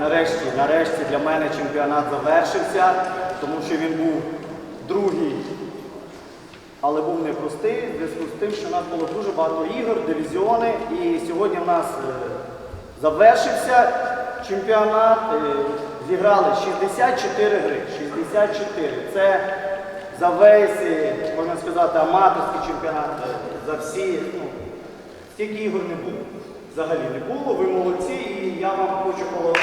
Нарешті, нарешті для мене чемпіонат завершився, тому що він був другий, але був непростий в зв'язку з тим, що в нас було дуже багато ігор, дивізіони. І сьогодні в нас е, завершився чемпіонат. Е, Зіграли 64 гри. 64. Це за весь, е, можна сказати, аматорський чемпіонат. За всі. Ну, Стільки ігор не було. Взагалі не було. Ви молодці, і я вам хочу поло-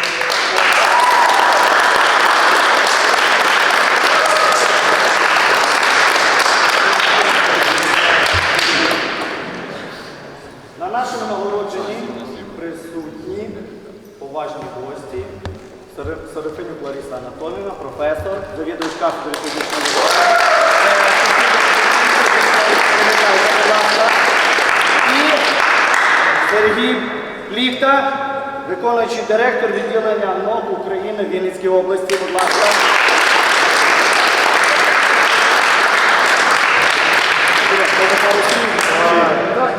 Сергій Пліхта, виконуючий директор відділення НОК України в Вінницькій області. Будь ласка.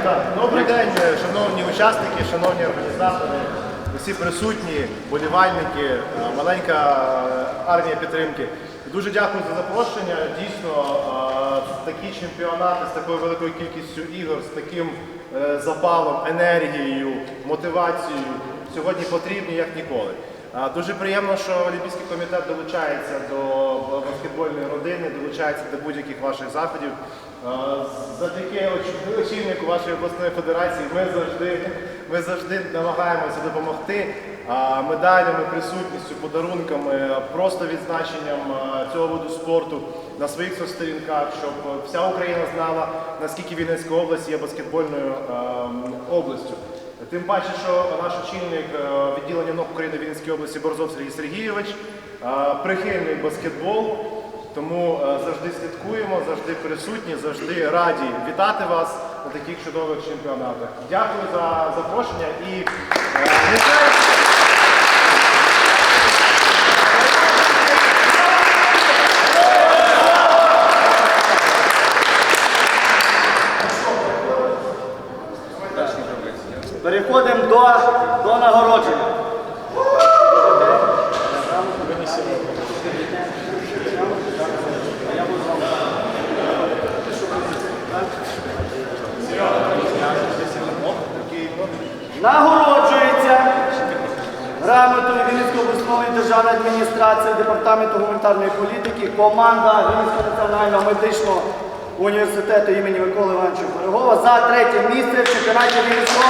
Так. Добрий день, шановні учасники, шановні організатори, усі присутні, болівальники, е, маленька е, армія підтримки. Дуже дякую за запрошення. Дійсно, е, такі чемпіонати з такою великою кількістю ігор, з таким запалом, енергією, мотивацією сьогодні потрібні як ніколи. Дуже приємно, що Олімпійський комітет долучається до баскетбольної родини, долучається до будь-яких ваших заходів. Завдяки очільнику вашої обласної федерації ми завжди, ми завжди намагаємося допомогти медалями, присутністю, подарунками, просто відзначенням цього виду спорту на своїх соцсторінках, щоб вся Україна знала, наскільки Вінницька область є баскетбольною областю. Тим паче, що наш очільник відділення НОК України в Вінницькій області Борзов Сергій Сергійович прихильник баскетболу. Тому е, завжди слідкуємо, завжди присутні, завжди раді вітати вас на таких чудових чемпіонатах. Дякую за запрошення і е, нехай Переходимо до, до нагородження. Нагороджується грамотою Вінницької обласної державної адміністрації Департаменту гуманітарної політики команда Гінського національного медичного університету імені Миколи Івановича Берегова за третє місце в чемпіонаті Вінницької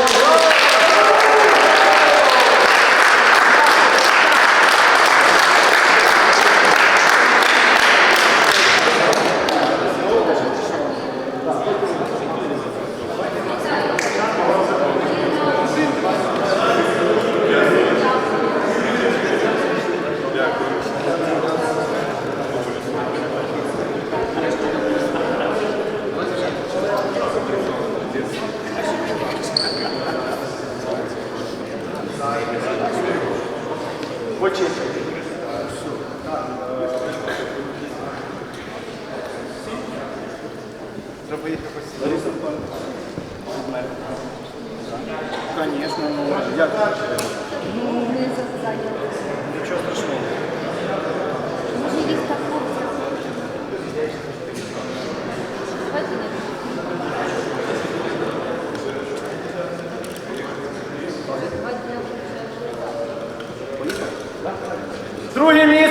Почистити. треба їх якось. Конечно, ну як? Нічого страшного. Друге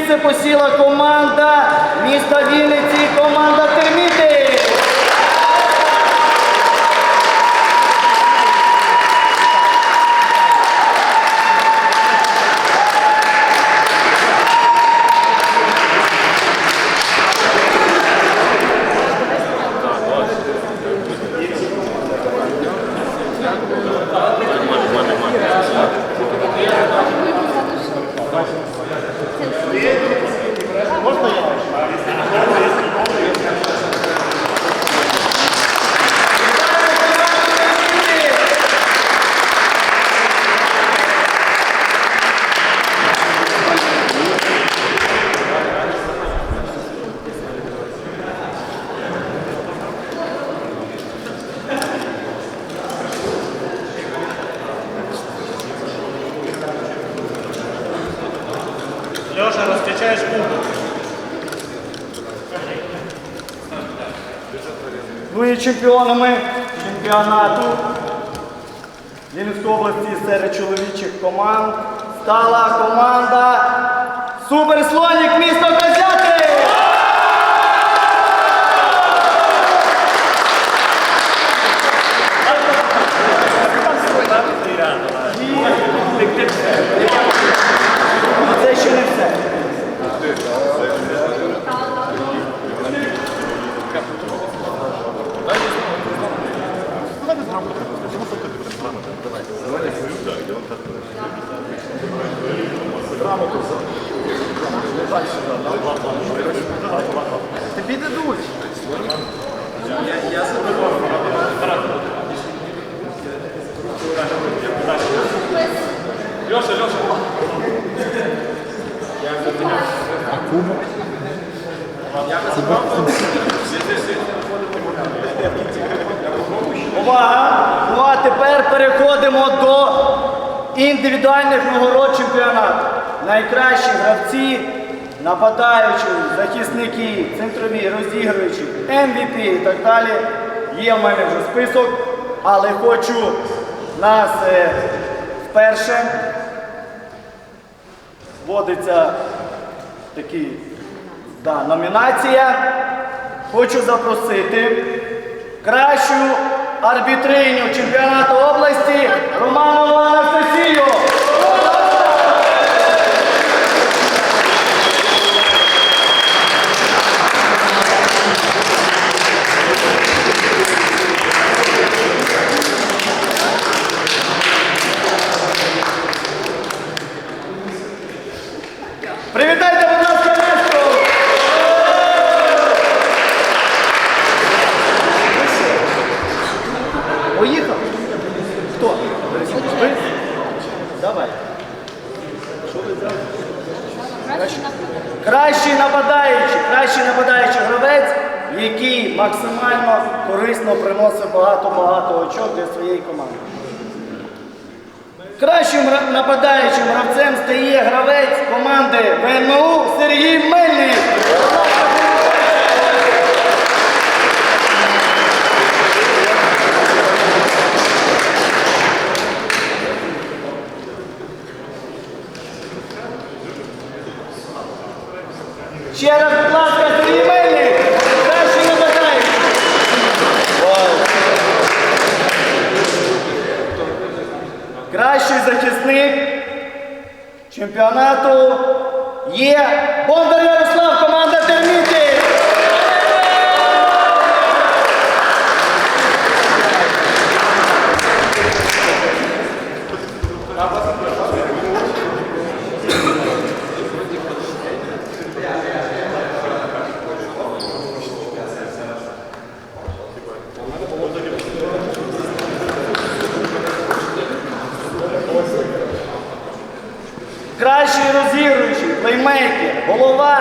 місце посіла команда міста Вінниці, команда Терміти. Можна я? Визначаєш був. Ну і чемпіонами чемпіонату Вінницької області серед чоловічих команд стала команда Суперслонік місто Козяти! Це ще не все. Тобі дадуть. Льоша, Льоша. Увага! Ну а тепер переходимо до індивідуальних нагород чемпіонату. Найкращі гравці, нападаючі, захисники, центрові, розігруючі, MVP і так далі. Є в мене вже список, але хочу нас е, вперше вводиться такий, да, номінація. Хочу запросити кращу арбітриню чемпіонату області Анастасію. Привітайте, будь ласка, Настю! Поїхав? Хто? Ви? Давай. Що ви взяли? Кращий нападаючий, кращий нападаючий гравець, який максимально корисно приносить багато-багато очок для своєї команди. Кращим нападаючим гравцем стає гравець команди ВНУ Сергій Мельник. Ще раз, будь ласка, Сергій Мельник. Кращий нападаючий. Кращий захисник чемпіонату є Бондар Ярослав, команда Терміти. Кращий розігруючий, плеймейкер, голова,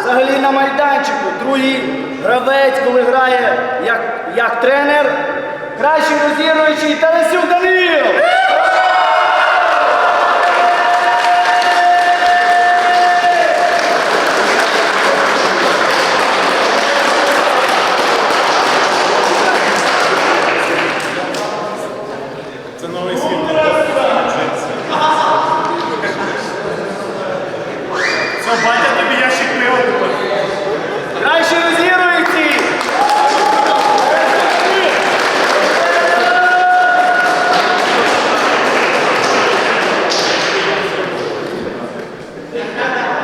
взагалі на майданчику, другий гравець, коли грає як, як тренер. Кращий розігруючий Тарасюк Даниїл. Це новий світ. Ящик пива. Кращий розігруючий.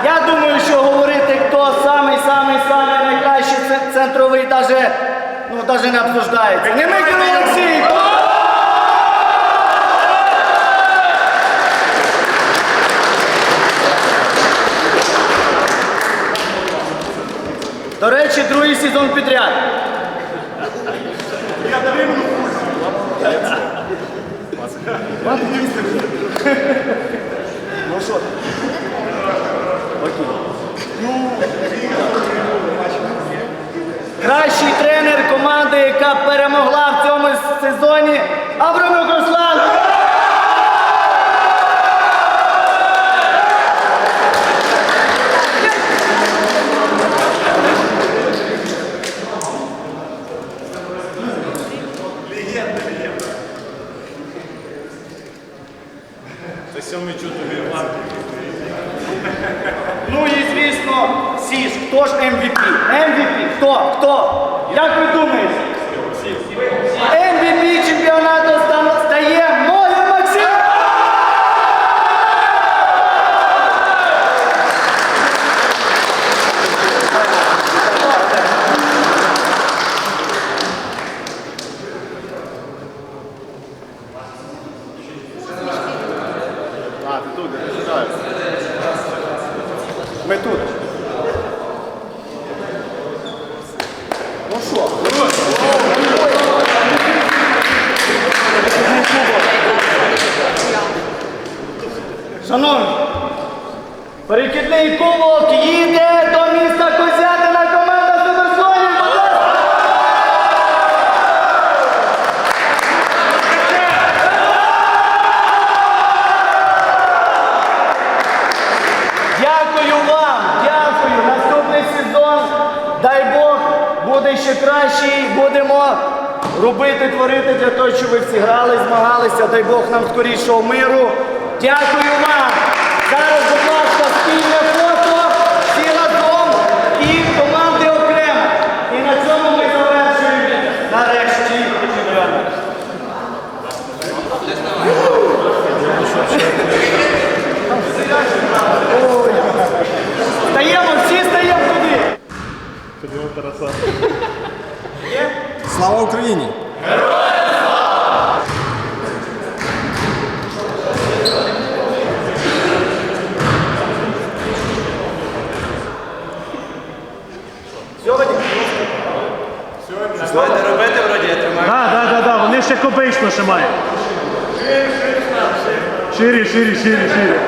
Я думаю, що говорити, хто самий самий самий центровий, даже, ну, даже не обсуждається. Немикін Олексій! До речі, другий сезон підряд. Ну що? Окей. Кращий тренер команди, яка перемогла в цьому сезоні Абрамюк Руслан. Це сьомий чутовий марк. Ну і звісно, Сіс, хто ж MVP? MVP, хто? Хто? Як ви думаєте? MVP чемпіонату ста- стає Ноя Максим! А, ти тут, я не знаю. Ми тут. Ну що? Шановні, перехідний кубок їде до міста Козятина команда Суперслонів. Будь! Дякую вам, дякую. Наступний сезон, дай Бог, буде ще кращий. Будемо робити, творити для того, щоб ви всі грали, змагалися. Дай Бог нам скорішого миру. Дякую вам. Зараз, будь ласка, спільне фото, всі разом і команди окремо. І на цьому ми завершуємо нарешті чемпіонат. Стаємо, всі стаємо туди. Слава Україні! Будете робити вроді, я тримаю. Так, так, так, вони ще копично ще мають. Ширі, ширі, ширі, ширі.